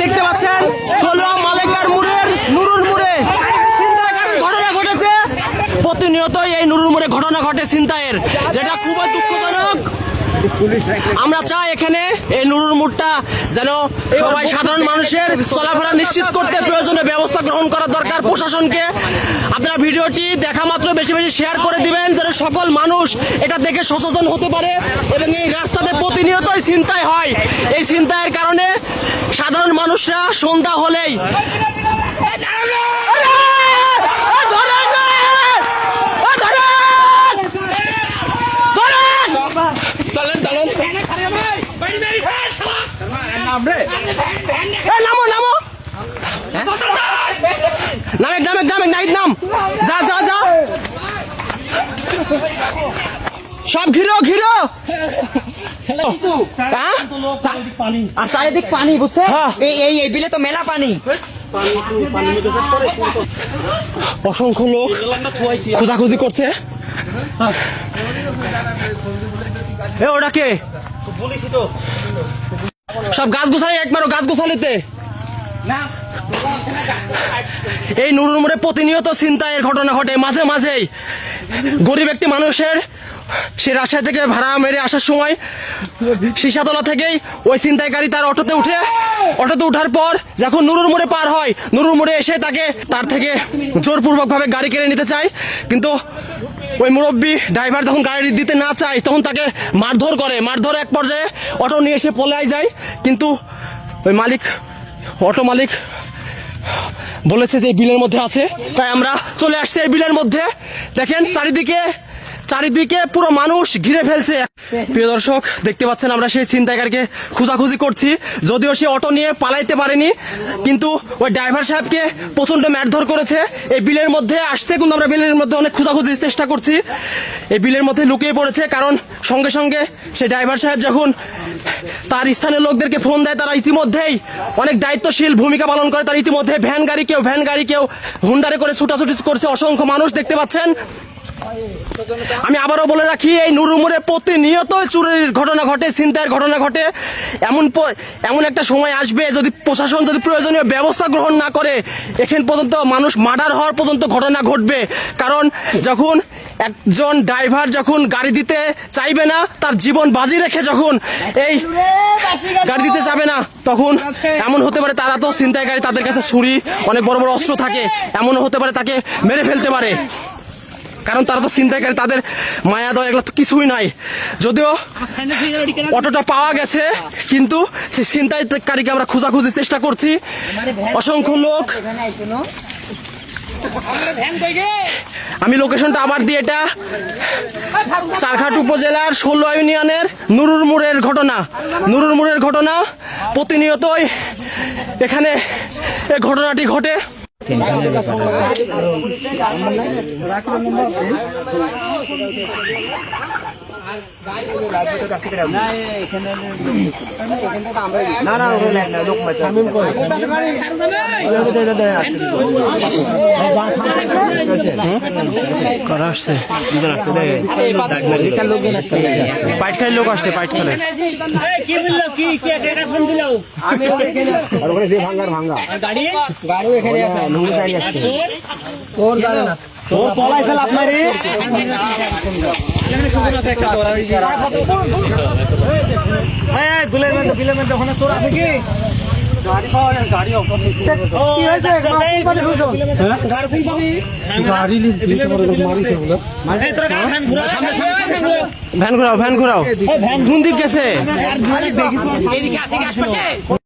দেখতে পাচ্ছেন ষোলো মালেকার মুড়ের নুরুল মুড়ে। ঘটনা ঘটেছে। প্রতিনিয়তই এই নুরুল মুড়ে ঘটনা ঘটে ছিনতাইয়ের যেটা খুবই দুঃখজনক। আমরা চাই এখানে এই নুরুল মুড়টা যেন সবাই সাধারণ মানুষের চলাফেরা নিশ্চিত করতে প্রয়োজনীয় ব্যবস্থা গ্রহণ করা দরকার প্রশাসনকে। আপনারা ভিডিওটি দেখা মাত্র বেশি বেশি শেয়ার করে দিবেন যেন সকল মানুষ এটা দেখে সচেতন হতে পারে এবং এই রাস্তাতে প্রতিনিয়তই চিন্তায় হয় এই চিন্তায়ের কারণে সাধারণ মানুষরা সন্ধ্যা হলেই। নামো নামো! নাইট নাম। যা যা যা। সব ঘিরো ঘিরো? আর চারিদিক পানি বুঝছে? হ্যাঁ। এই বিলে তো মেলা পানি। অসংখ্য লোক খোঁজাখুঁজি করছে। এ ওটা কে? সব গাছ গোছালি এক মারো গাছ গোছালিতে? এই নুরুর মোড়ে প্রতিনিয়ত চিন্তায়ের ঘটনা ঘটে মাঝে মাঝেই। গরিব একটি মানুষের সে রাজশাহী থেকে ভাড়া মেরে আসার সময় শিশাতলা থেকেই ওই ছিনতাইকারী তার অটোতে উঠে, অটোতে ওঠার পর যখন নুরুর মোড়ে পার হয়, নুরুর মোড়ে এসে তাকে তার থেকে জোরপূর্বকভাবে গাড়ি কেড়ে নিতে চায়। কিন্তু ওই মুরব্বী ড্রাইভার যখন গাড়ি দিতে না চায়, তখন তাকে মারধর করে। মারধর এক পর্যায়ে অটো নিয়ে এসে পলাই যায়। কিন্তু ওই মালিক, অটো মালিক বলেছে যে বিলের মধ্যে আছে। তাই আমরা চলে আসছি এই বিলের মধ্যে। দেখেন চারিদিকে চারিদিকে পুরো মানুষ ঘিরে ফেলছে। প্রিয় দর্শক, দেখতে পাচ্ছেন আমরা সেই ছিনতাইকারকে খোঁজাখুঁজি করছি। যদিও সে অটো নিয়ে পালাইতে পারেনি, কিন্তু ওই ড্রাইভার সাহেবকে প্রচণ্ড মারধর করেছে। এই বিলের মধ্যে আসতে কিন্তু আমরা বিলের মধ্যে অনেক খোঁজাখুঁজির চেষ্টা করছি। এই বিলের মধ্যে লুকিয়ে পড়েছে, কারণ সঙ্গে সঙ্গে সেই ড্রাইভার সাহেব যখন তার স্থানীয় লোকদেরকে ফোন দেয়, তারা ইতিমধ্যেই অনেক দায়িত্বশীল ভূমিকা পালন করে। তার ইতিমধ্যে ভ্যান গাড়ি কেউ, ভ্যান গাড়ি কেউ হুন্ডারে করে ছুটাছুটি করছে। অসংখ্য মানুষ দেখতে পাচ্ছেন। আমি আবারও বলে রাখি, এই নুরুমুরে প্রতিনিয়ত চুরির ঘটনা ঘটে, ছিনতাইয়ের ঘটনা ঘটে। এমন এমন একটা সময় আসবে যদি প্রশাসন যদি প্রয়োজনীয় ব্যবস্থা গ্রহণ না করে, এখান পর্যন্ত মানুষ মার্ডার হওয়ার পর্যন্ত ঘটনা ঘটবে। কারণ যখন একজন ড্রাইভার যখন গাড়ি দিতে চাইবে না, তার জীবন বাজি রেখে যখন এই গাড়ি দিতে যাবে না, তখন এমন হতে পারে তারা তো ছিনতাইকারী, তাদের কাছে ছুরি, অনেক বড় বড় অস্ত্র থাকে। এমনও হতে পারে তাকে মেরে ফেলতে পারে। কারণ তারা তো চিন্তাকারী তাদের মায়া দয়া এগুলো তো কিছুই নাই। যদিও অটোটা পাওয়া গেছে, কিন্তু সেই ছিনতাইকারীকে আমরা খোঁজাখুঁজির চেষ্টা করছি। অসংখ্য লোক। আমি লোকেশনটা আবার দিই এটা। চারঘাট উপজেলার ষোলো ইউনিয়নের নুরুর মোড়ের ঘটনা। নুরুর মোড়ের ঘটনা প্রতিনিয়তই এখানে এ ঘটনাটি ঘটে। করা না পাইট খাই লোক আসছে পাইট খালে কি বলল কি কে টাকা ফোন দিল গাড়ি গাড়ি আছে তোর গাড়ি না পলাই ফেল আপনারই বিলের মধ্যে বিলের মধ্যে ওখানে তোর আছে কি গাড়ি পাওয়া যায় গাড়ি কি হয়েছে? ভ্যান ঘুরাও। ভ্যান ঘুরাও ভ্যান কোন দিক গেছে?